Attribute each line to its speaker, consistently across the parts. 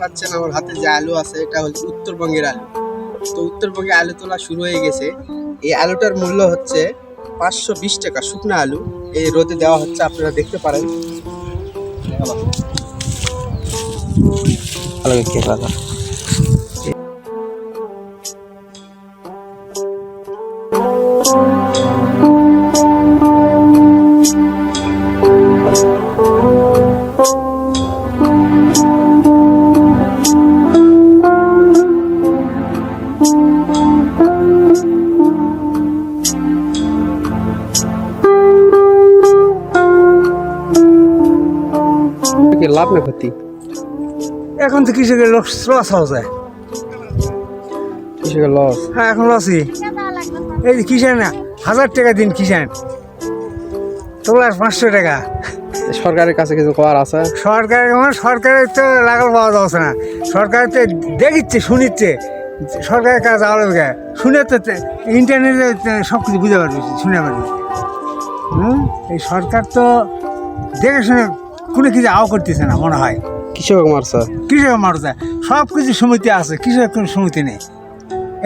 Speaker 1: পাচ্ছেন আমার হাতে যে আলু আছে, এটা হচ্ছে উত্তরবঙ্গের আলু। তো উত্তরবঙ্গে আলু তোলা শুরু হয়ে গেছে। এই আলুটার মূল্য হচ্ছে পাঁচশো বিশ টাকা, শুকনো আলু। এই রোদে দেওয়া হচ্ছে, আপনারা দেখতে পারেন।
Speaker 2: ভালো
Speaker 1: কি লাভ না ক্ষতি?
Speaker 3: এখন তো কৃষকের লস লস হওয়া যায়।
Speaker 1: কৃষকের লস
Speaker 3: হ্যাঁ এখন লসই এই যে কিষান হাজার টাকা দিন কিষান তোলার পাঁচশো টাকা।
Speaker 1: সরকারের কাছে কিছু করার আছে?
Speaker 3: সরকার মানে সরকারের তো লাগাল পাওয়া যাচ্ছে না। সরকার তো দেখিচ্ছে শুনিচ্ছে। সরকারের কাজ আলো শুনে তো ইন্টারনেটে সব কিছু বুঝতে পারবি শুনে পারবি। হুম? এই সরকার তো দেখে শুনে কোনো কিছু আও করতেছে না মনে হয়।
Speaker 1: কৃষক মারছে।
Speaker 3: কৃষক মানুষ সব কিছু সমিতি আছে কৃষক কোনো সমিতি নেই।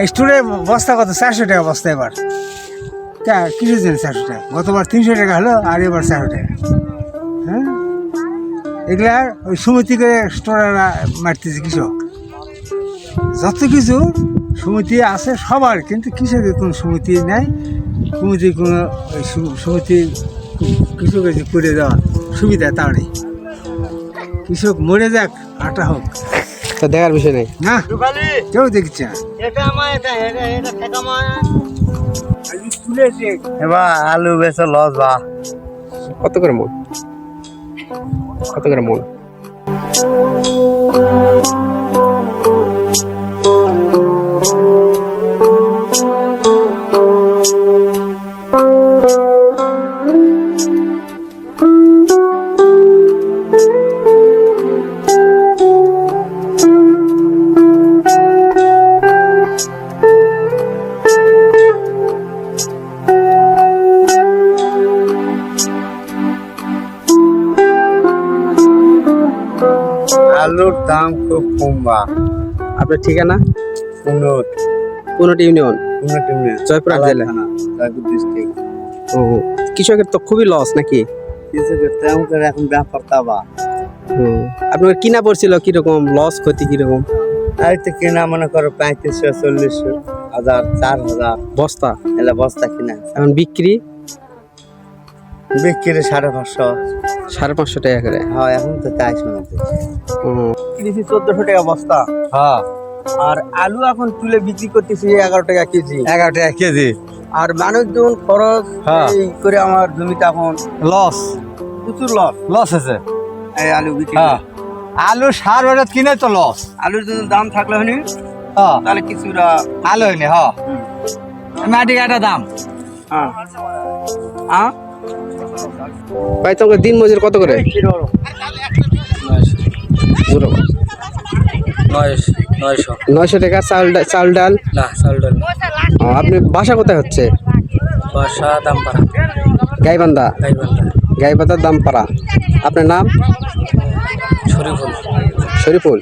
Speaker 3: এই স্টোরে বস্তা কত? চারশো টাকা বস্তা এবার। তা কিসের জন্য চারশো টাকা। গতবার তিনশো টাকা হলো আর এবার চারশো টাকা। হ্যাঁ? এগুলা ওই সমিতি করে স্টোরেরা মারতেছে কৃষক। যত কিছু সমিতি আছে সবার কিন্তু কৃষকের কোনো সমিতি নেই। সমিতি কোনো ওই সমিতি কৃষকের করে দেওয়া সুবিধা তা নেই। কৃষক মরে যাক আটা হোক।
Speaker 1: তা দেখার বিষয় নেই।
Speaker 3: না কেউ দেখছে
Speaker 2: এবার আলু বেচে লস বা।
Speaker 1: কত করে মূল? কত করে মন
Speaker 2: আলুর দাম খুব কম বা।
Speaker 1: আপনার ঠিকানা?
Speaker 2: উন্নত
Speaker 1: কোনটি ইউনিয়ন।
Speaker 2: উন্নত
Speaker 1: জয়পুরহাট জেলা।
Speaker 2: জয়পুর ডিস্ট্রিক্ট
Speaker 1: ও কৃষকের তো খুবই লস নাকি?
Speaker 2: কৃষকের তেমন করে এখন ব্যাপার তা বা।
Speaker 1: হুম। আপনার কিনা পড়ছিল কীরকম? লস ক্ষতি কীরকম?
Speaker 2: এই তো কেনা মনে করো পঁয়ত্রিশশো চল্লিশশো হাজার চার হাজার।
Speaker 1: বস্তা?
Speaker 2: এলা বস্তা কিনা।
Speaker 1: এখন বিক্রি?
Speaker 2: বিক্রি সাড়ে পাঁচশো।
Speaker 1: সাড়ে পাঁচশো টাকা করে?
Speaker 2: হ্যাঁ এখন তো শোনাতে
Speaker 1: হুম।
Speaker 2: কিনেছি চোদ্দশো টাকা বস্তা। হ্যাঁ।
Speaker 1: আর আলু এখন তুলে বিক্রি করতেছি এগারো টাকা কেজি।
Speaker 2: এগারো টাকা কেজি।
Speaker 1: আর মানুষজন খরচ
Speaker 2: হ্যাঁ।
Speaker 1: এই করে আমার জমিতে এখন
Speaker 2: লস।
Speaker 1: প্রচুর লস।
Speaker 2: লস আছে
Speaker 1: এই আলু বিক্রি
Speaker 2: হ্যাঁ। আলু সার ওটা কিনে তো লস।
Speaker 1: আলুর জন্য দাম থাকলে হয়নি
Speaker 2: হ্যাঁ।
Speaker 1: তাহলে কিছুটা
Speaker 2: আলু হয়নি হ্যাঁ। মাটি কাটা দাম।
Speaker 1: হ্যাঁ। হ্যাঁ ভাই তোমাকে দিন মজুর কত করে?
Speaker 2: নয়শো
Speaker 1: টাকা চাল চাল ডাল
Speaker 2: না চাল ডাল?
Speaker 1: আপনি বাসা কোথায় হচ্ছে?
Speaker 2: বাসা দাম পারা
Speaker 1: গাইবান্ধা।
Speaker 2: গাইবান্ধা
Speaker 1: গাইবান্ধার দাম আপনার নাম?
Speaker 2: শরীফুল।
Speaker 1: শরীফুল।